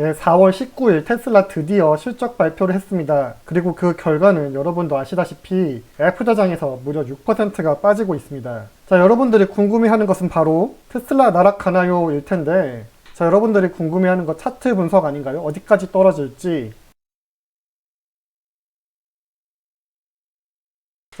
네, 4월 19일 테슬라 드디어 실적 발표를 했습니다. 그리고 그 결과는 여러분도 아시다시피 F자장에서 무려 6%가 빠지고 있습니다. 자, 여러분들이 궁금해하는 것은 바로 테슬라 나락하나요? 일 텐데, 자, 여러분들이 궁금해하는 거 차트 분석 아닌가요? 어디까지 떨어질지.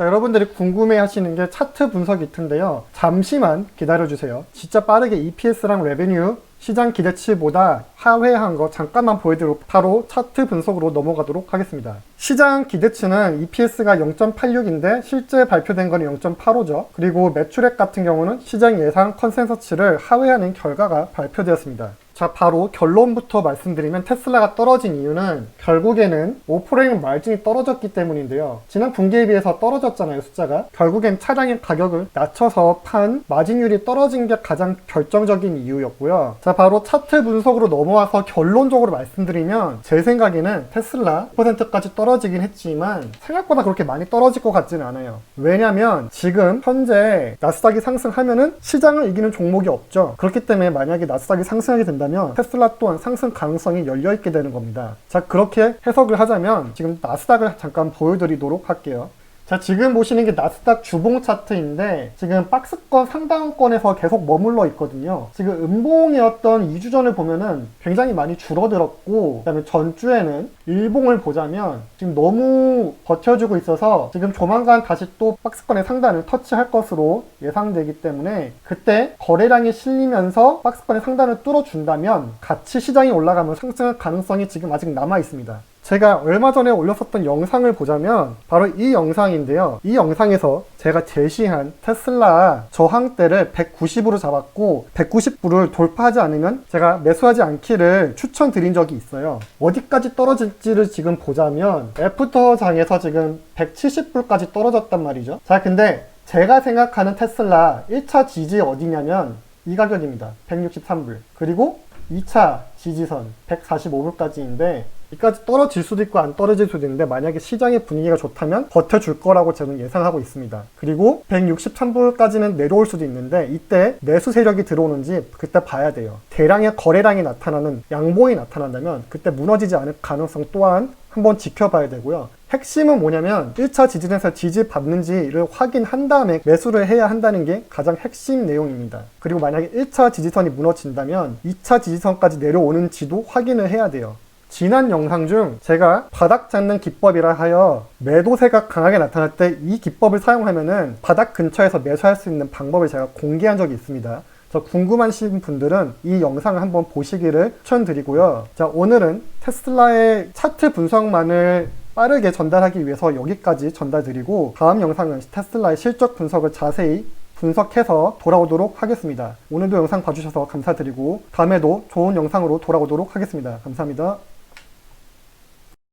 자, 여러분들이 궁금해 하시는 게 차트 분석일 텐데요. 잠시만 기다려주세요. 진짜 빠르게 EPS랑 레베뉴, 시장 기대치보다 하회한 거 잠깐만 보여드리고 바로 차트 분석으로 넘어가도록 하겠습니다. 시장 기대치는 EPS가 0.86인데 실제 발표된 거는 0.85죠. 그리고 매출액 같은 경우는 시장 예상 컨센서치를 하회하는 결과가 발표되었습니다. 자, 바로 결론부터 말씀드리면 테슬라가 떨어진 이유는 결국에는 오프레인 마진이 떨어졌기 때문인데요. 지난 분기에 비해서 떨어졌잖아요, 숫자가. 결국엔 차량의 가격을 낮춰서 판 마진율이 떨어진 게 가장 결정적인 이유였고요. 자, 바로 차트 분석으로 넘어와서 결론적으로 말씀드리면 제 생각에는 테슬라 10%까지 떨어지긴 했지만 생각보다 그렇게 많이 떨어질 것 같지는 않아요. 왜냐면 지금 현재 나스닥이 상승하면은 시장을 이기는 종목이 없죠. 그렇기 때문에 만약에 나스닥이 상승하게 된다면 테슬라 또한 상승 가능성이 열려 있게 되는 겁니다. 자, 그렇게 해석을 하자면 지금 나스닥을 잠깐 보여드리도록 할게요. 자, 지금 보시는 게 나스닥 주봉 차트인데 지금 박스권 상단권에서 계속 머물러 있거든요. 지금 음봉이었던 2주 전을 보면은 굉장히 많이 줄어들었고 그다음에 전주에는 일봉을 보자면 지금 너무 버텨주고 있어서 지금 조만간 다시 또 박스권의 상단을 터치할 것으로 예상되기 때문에 그때 거래량이 실리면서 박스권의 상단을 뚫어준다면 같이 시장이 올라가면 상승할 가능성이 지금 아직 남아 있습니다. 제가 얼마 전에 올렸었던 영상을 보자면 바로 이 영상인데요. 이 영상에서 제가 제시한 테슬라 저항대를 190으로 잡았고 190불을 돌파하지 않으면 제가 매수하지 않기를 추천드린 적이 있어요. 어디까지 떨어질지를 지금 보자면 애프터 장에서 지금 170불까지 떨어졌단 말이죠. 자, 근데 제가 생각하는 테슬라 1차 지지 어디냐면 이 가격입니다. 163불. 그리고 2차 지지선 145불까지인데 이까지 떨어질 수도 있고 안 떨어질 수도 있는데 만약에 시장의 분위기가 좋다면 버텨줄 거라고 저는 예상하고 있습니다. 그리고 163불까지는 내려올 수도 있는데 이때 매수 세력이 들어오는지 그때 봐야 돼요. 대량의 거래량이 나타나는 양봉이 나타난다면 그때 무너지지 않을 가능성 또한 한번 지켜봐야 되고요. 핵심은 뭐냐면 1차 지지선에서 지지 받는지를 확인한 다음에 매수를 해야 한다는 게 가장 핵심 내용입니다. 그리고 만약에 1차 지지선이 무너진다면 2차 지지선까지 내려 오는지도 확인을 해야 돼요. 지난 영상 중 제가 바닥 잡는 기법이라 하여 매도세가 강하게 나타날 때 이 기법을 사용하면은 바닥 근처에서 매수할 수 있는 방법을 제가 공개한 적이 있습니다. 저 궁금하신 분들은 이 영상을 한번 보시기를 추천드리고요. 자, 오늘은 테슬라의 차트 분석만을 빠르게 전달하기 위해서 여기까지 전달드리고 다음 영상은 테슬라의 실적 분석을 자세히 분석해서 돌아오도록 하겠습니다. 오늘도 영상 봐주셔서 감사드리고 다음에도 좋은 영상으로 돌아오도록 하겠습니다. 감사합니다.